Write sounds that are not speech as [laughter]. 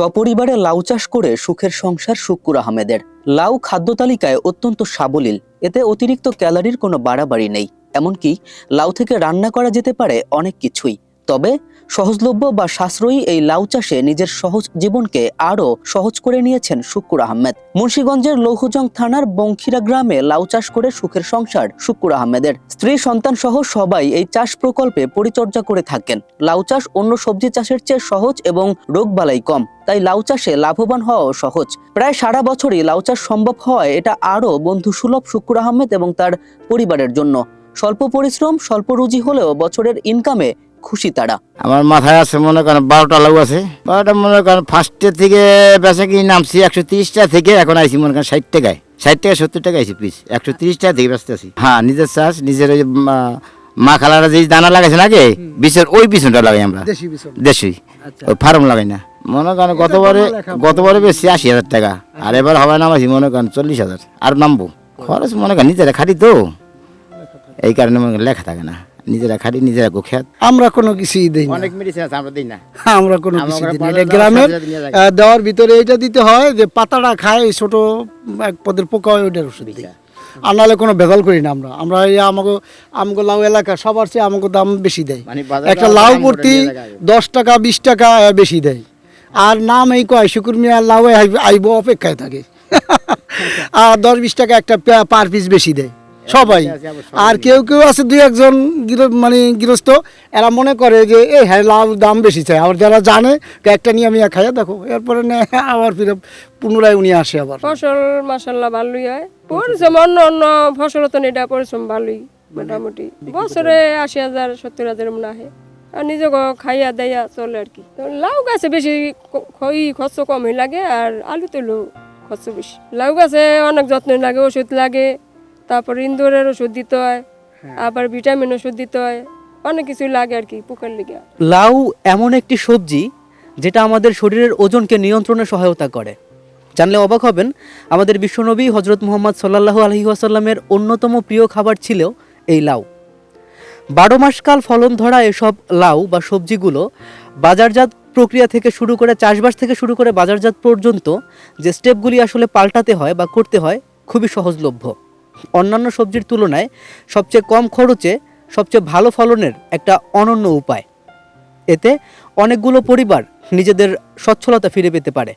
সপরিবারে লাউ চাষ করে সুখের সংসার শুক্কুর আহমেদের। লাউ খাদ্য তালিকায় অত্যন্ত সাবলীল, এতে অতিরিক্ত ক্যালারির কোনো বাড়াবাড়ি নেই। এমনকি লাউ থেকে রান্না করা যেতে পারে অনেক কিছুই। তবে সহজলভ্য বা সাশ্রয়ী এই লাউ চাষে নিজের সহজ জীবনকে আরও সহজ করে নিয়েছেন শুক্কুর আহমেদ। মুন্সীগঞ্জের লৌহজং থানার বংখিরা গ্রামে লাউ চাষ করে সুখের সংসার শুক্কুর আহমেদের। স্ত্রী, সন্তান সহ সবাই এই চাষ প্রকল্পে পরিচর্যা করে থাকেন। লাউ চাষ অন্য সবজি চাষের চেয়ে সহজ এবং রোগবালাই কম, তাই লাউ চাষে লাভবান হওয়াও সহজ। প্রায় সারা বছরই লাউ চাষ সম্ভব হয় এটা আরও বন্ধু সুলভ শুক্কুর আহমেদ এবং তার পরিবারের জন্য। স্বল্প পরিশ্রম, স্বল্প রুজি হলেও বছরের ইনকামে খুশি তারা। আমার মাথায় আছে মনে করেন বারোটা লাউ আছে। বারোটা মনে করেন ফার্স্টের থেকে বেচা কিনে নামছি একশো তিরিশটা থেকে এখন আইছি মনে করেন ষাট টাকায়। ষাট টাকা সত্তর টাকা আইছি পিস একশো তিরিশ টাকা থেকে ব্যস্ত আছি। হ্যাঁ নিজের চাষ নিজের ওই মা- খালারা যে দানা লাগাইছে নাকি বিচের ওই পিছনটা লাগাই আমরা। দেশি ওই ফার্ম লাগাই না। মনে করেন গতবারে গতবারে বেশি আশি হাজার টাকা আর এবার হবে না নামাইছি মনে করেন চল্লিশ হাজার। আর নামবো। খরচ মনে করেন নিজেরা খাটি তো। এই কারণে মনে লেখা থাকে না। নিজেরা খাটি নিজেরা গোখ্যাত। আমরা কোনো কিছুই দেই না। অনেক মেডিসিন আছে আমরা দিই না। আমরা কোনো কিছু দিই না। এটা গ্রামের দেওয়ার ভিতরে এটা দিতে হয় যে পাতাটা খায় ছোট এক পদের পোকা হয় ওইটার ওষুধ দিই। আর নাহলে কোনো ভেজাল করি না আমরা। আমরা এই আমাকে আমগো লাউ এলাকা সবার চেয়ে আমাকে দাম বেশি দেয়। মানে একটা লাউ প্রতি দশ টাকা বিশ টাকা বেশি দেয়। আর নাম এই কয় শুকুর মিয়া লাউ আইব অপেক্ষায় থাকে। [laughs] আর দশ বিশ টাকা একটা পার পিস বেশি দেয়। সবাই। আর কেউ কেউ আছে দুই একজন মানে গৃহস্থ এরা মনে করে যে এই হ্যাঁ লাউ দাম বেশি চাই। আবার যারা জানে একটা নিয়ে আমি খাইয়া দেখো এরপরে আবার ফিরে পুনরায় উনি আসে আবার। ফসল মাসাল্লাহ ভালোই হয়। পরিশ্রম অন্য অন্য ফসল তো এটা পরিশ্রম ভালোই মোটামুটি। বছরে আশি হাজার সত্তর হাজার মনে আহে। আর নিজে খাইয়া দেয়া চলে আর কি। তো লাউ গাছে বেশি খই খরচ কমই লাগে আর আলু তেলও খরচ বেশি। লাউ গাছে অনেক যত্ন লাগে ওষুধ লাগে। তারপর ইন্দোরের ওষুধ দিতে হয় আবার ভিটামিন ওষুধ দিতে হয় অনেক কিছু লাগে আর কি পোকার লেগে। লাউ এমন একটি সবজি যেটা আমাদের শরীরের ওজনকে নিয়ন্ত্রণে সহায়তা করে। জানলে অবাক হবেন আমাদের বিশ্বনবী হজরত মোহাম্মদ সাল্লাহ আলহি আসাল্লামের অন্যতম প্রিয় খাবার ছিল এই লাউ। বারো মাসকাল ফলন ধরা এসব লাউ বা সবজিগুলো বাজারজাত প্রক্রিয়া থেকে শুরু করে চাষবাস থেকে শুরু করে বাজারজাত পর্যন্ত যে স্টেপগুলি আসলে পাল্টাতে হয় বা করতে হয় খুবই সহজলভ্য। অন্যান্য সবজির তুলনায় সবচেয়ে কম খরচে সবচেয়ে ভালো ফলনের একটা অনন্য উপায়। এতে অনেকগুলো পরিবার নিজেদের সচ্ছলতা ফিরে পেতে পারে।